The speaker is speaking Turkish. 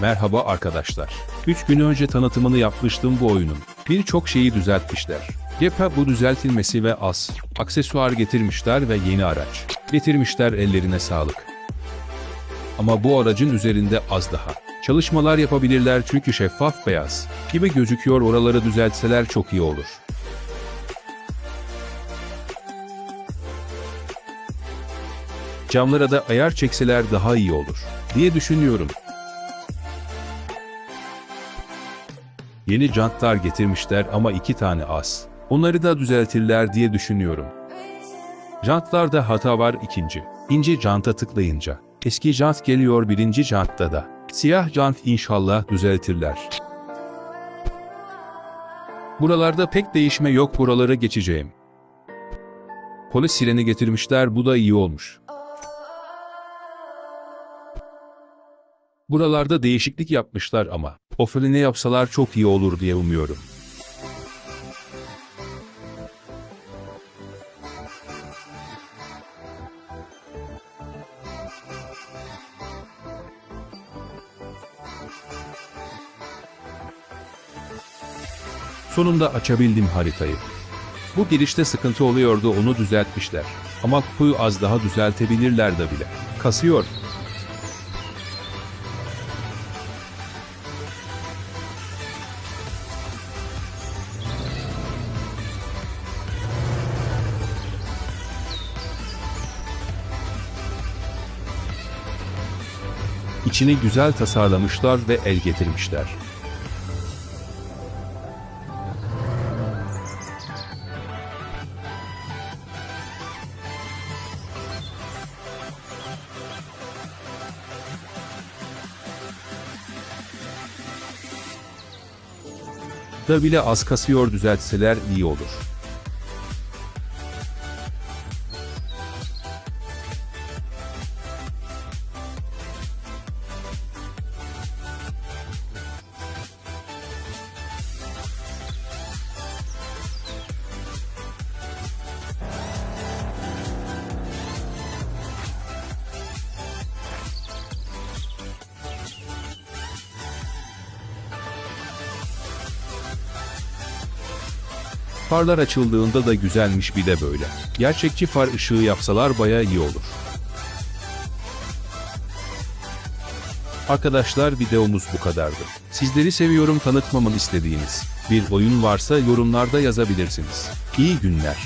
Merhaba arkadaşlar. 3 gün önce tanıtımını yapmıştım bu oyunun. Birçok şeyi düzeltmişler. Cephe bu düzeltilmesi ve az. Aksesuar getirmişler ve yeni araç. Getirmişler ellerine sağlık. Ama bu aracın üzerinde az daha. Çalışmalar yapabilirler çünkü şeffaf beyaz. Gibi gözüküyor oraları düzeltseler çok iyi olur. Camlara da ayar çekseler daha iyi olur diye düşünüyorum. Yeni jantlar getirmişler ama iki tane az. Onları da düzeltirler diye düşünüyorum. Jantlarda hata var ikinci. İnci janta tıklayınca. Eski jant geliyor birinci jantta da. Siyah jant inşallah düzeltirler. Buralarda pek değişme yok buralara geçeceğim. Polis sireni getirmişler bu da iyi olmuş. Buralarda değişiklik yapmışlar ama o freni yapsalar çok iyi olur diye umuyorum. Sonunda açabildim haritayı. Bu girişte sıkıntı oluyordu onu düzeltmişler. Ama kuyu az daha düzeltebilirler de bile. Kasıyor. İçini güzel tasarlamışlar ve el getirmişler. Da bile az kasıyor düzeltseler iyi olur. Farlar açıldığında da güzelmiş bir de böyle. Gerçekçi far ışığı yapsalar baya iyi olur. Arkadaşlar videomuz bu kadardı. Sizleri seviyorum tanıtmamın istediğiniz bir oyun varsa yorumlarda yazabilirsiniz. İyi günler.